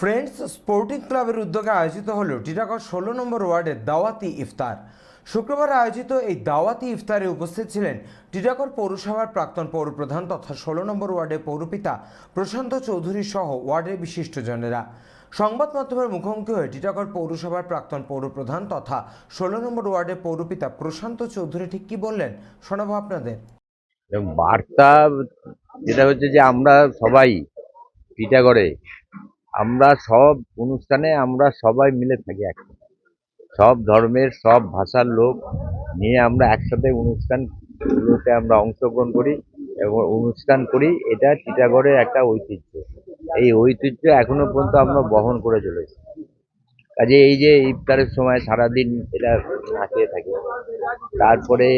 Friends sporting ক্লাবের উদ্যোগে আয়োজিত হল টিটাগড় ষোলো নম্বর ওয়ার্ডের দাওয়াতি ইফতার। শুক্রবার আয়োজিত এই দাওয়াতি ইফতারে উপস্থিত ছিলেন টিটাগড় পৌরসভার প্রাক্তন পৌরপ্রধান তথা ষোলো নম্বর ওয়ার্ডের পৌরপিতা প্রশান্ত চৌধুরী সহ ওয়ার্ডের বিশিষ্টজনেরা। সংবাদ মাধ্যমের মুখোমুখি হয়ে টিটাগড় পৌরসভার প্রাক্তন পৌরপ্রধান তথা ষোলো নম্বর ওয়ার্ডের পৌরপিতা প্রশান্ত চৌধুরী ঠিক কী বললেন? শোনাবো আপনাদের। বার্তা যেটা হচ্ছে যে আমরা সবাই টিটাগড়ে আমরা সব অনুষ্ঠানে আমরা সবাই মিলে থাকি একসাথে। সব ধর্মের, সব ভাষার লোক নিয়ে আমরা একসাথে অনুষ্ঠানগুলোতে আমরা অংশগ্রহণ করি এবং অনুষ্ঠান করি। এটা টিটাগড়ের একটা ঐতিহ্য। এই ঐতিহ্য এখনও পর্যন্ত আমরা বহন করে চলেছি। কাজে এই যে ইফতারের সময় সারাদিন এটা নাচিয়ে থাকে। তারপরে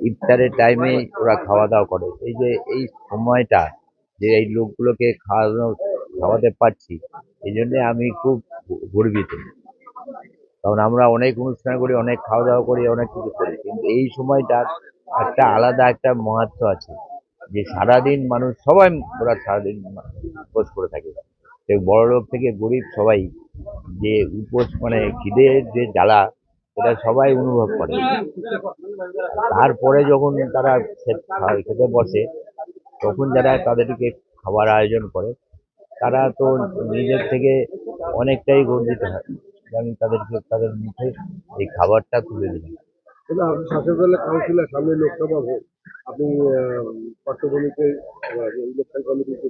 ইফতারের টাইমে ওরা খাওয়া দাওয়া করে। এই যে এই সময়টা যে এই লোকগুলোকে খাওয়ানো, খাওয়াতে পারছি, এই জন্যে আমি খুব গর্বিত। কারণ আমরা অনেক অনুষ্ঠান করি, অনেক খাওয়া দাওয়া করি, অনেক কিছু করি, কিন্তু এই সময়টার একটা আলাদা একটা মহত্ব আছে, যে সারাদিন মানুষ, সবাই ওরা সারাদিন উপোস করে থাকে। সে বড় লোক থেকে গরিব সবাই যে উপোস মানে খিদে যে জ্বালা, সেটা সবাই অনুভব করে। তারপরে যখন তারা খেতে বসে তখন যারা তাদেরকে খাবার আয়োজন করে তারা তো নিজের থেকে অনেকটাই গর্বিত হয় আমি তাদেরকে তাদের মুখে এই খাবারটা তুলে দিই কিন্তু আপনি কাউন্সিলর সামনে লোকসভা ভোট। আপনি পট্টভূমিতে ইলেকশন কমিটিতে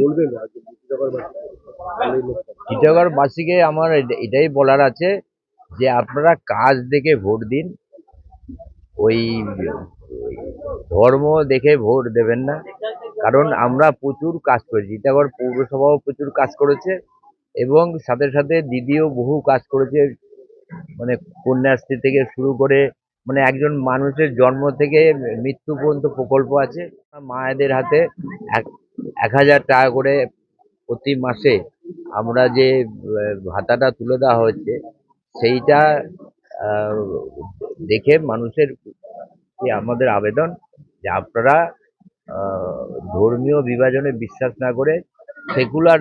বলবেন আজকে মুর্শিদাবাদ সামনে ইলেকশন টিটাগড়বাসীকে আমার এটাই বলার আছে যে আপনারা কাজ দেখে ভোট দিন। ওই ধর্ম দেখে ভোট দেবেন না। কারণ আমরা প্রচুর কাজ করেছি। টিটাগড় পৌরসভাও প্রচুর কাজ করেছে এবং সাথে সাথে দিদিও বহু কাজ করেছে। মানে কন্যাশ্রী থেকে শুরু করে মানে একজন মানুষের জন্ম থেকে মৃত্যু পর্যন্ত প্রকল্প আছে। মায়েদের হাতে এক এক হাজার টাকা করে প্রতি মাসে আমরা যে ভাতাটা তুলে দেওয়া হচ্ছে, সেইটা দেখে মানুষের কি আমাদের আবেদন, যে আপনারা ধর্মীয় বিভাজনে বিশ্বাস না করে সেকুলার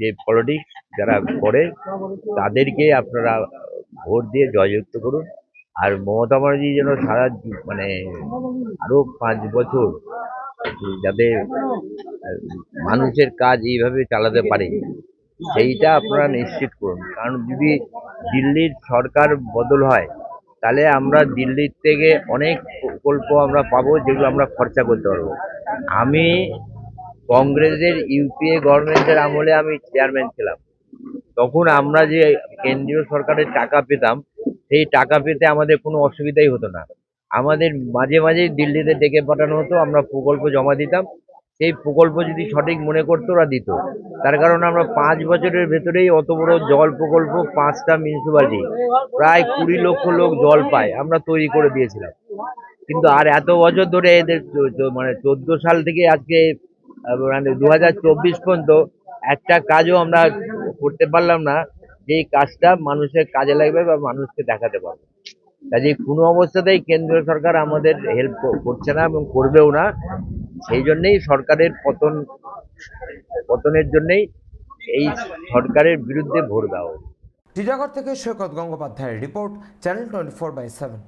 যে পলিটিক্স যারা করে, তাদেরকে আপনারা ভোট দিয়ে জয়যুক্ত করুন। আর মমতা ব্যানার্জি যেন সারা মানে আরও পাঁচ বছর যাতে মানুষের কাজ এইভাবে চালাতে পারে, সেইটা আপনারা নিশ্চিত করুন। কারণ যদি দিল্লির সরকার বদল হয় তাহলে আমরা দিল্লির থেকে অনেক প্রকল্প আমরা পাবো যেগুলো আমরা খরচা করতে পারব। আমি কংগ্রেসের ইউপিএ গভর্নমেন্টের আমলে আমি চেয়ারম্যান ছিলাম। তখন আমরা যে কেন্দ্রীয় সরকারের টাকা পেতাম, সেই টাকা পেতে আমাদের কোনো অসুবিধাই হতো না। আমাদের মাঝে মাঝেই দিল্লিতে ডেকে পাঠানো হতো, আমরা প্রকল্প জমা দিতাম। সেই প্রকল্প যদি সঠিক মনে করতো ওরা দিত। তার কারণ আমরা পাঁচ বছরের ভেতরেই অত বড় জল প্রকল্প পাঁচটা মিউনিসিপালিটি প্রায় কুড়ি লক্ষ লোক জল পায়, আমরা তৈরি করে দিয়েছিলাম। কিন্তু আর এত বছর ধরে এদের মানে চোদ্দ সাল থেকে আজকে মানে দু হাজার চব্বিশ পর্যন্ত একটা কাজও আমরা করতে পারলাম না, যে কাজটা মানুষের কাজে লাগবে বা মানুষকে দেখাতে পারবে। কাজে কোনো অবস্থাতেই কেন্দ্রীয় সরকার আমাদের হেল্প করছে না এবং করবেও না। সেই জন্যেই সরকারের পতন, পতনের জন্যেই এই সরকারের বিরুদ্ধে ভোট দেওয়া। টিটাগড় থেকে সৈকত গঙ্গোপাধ্যায়ের report, channel twenty four by seven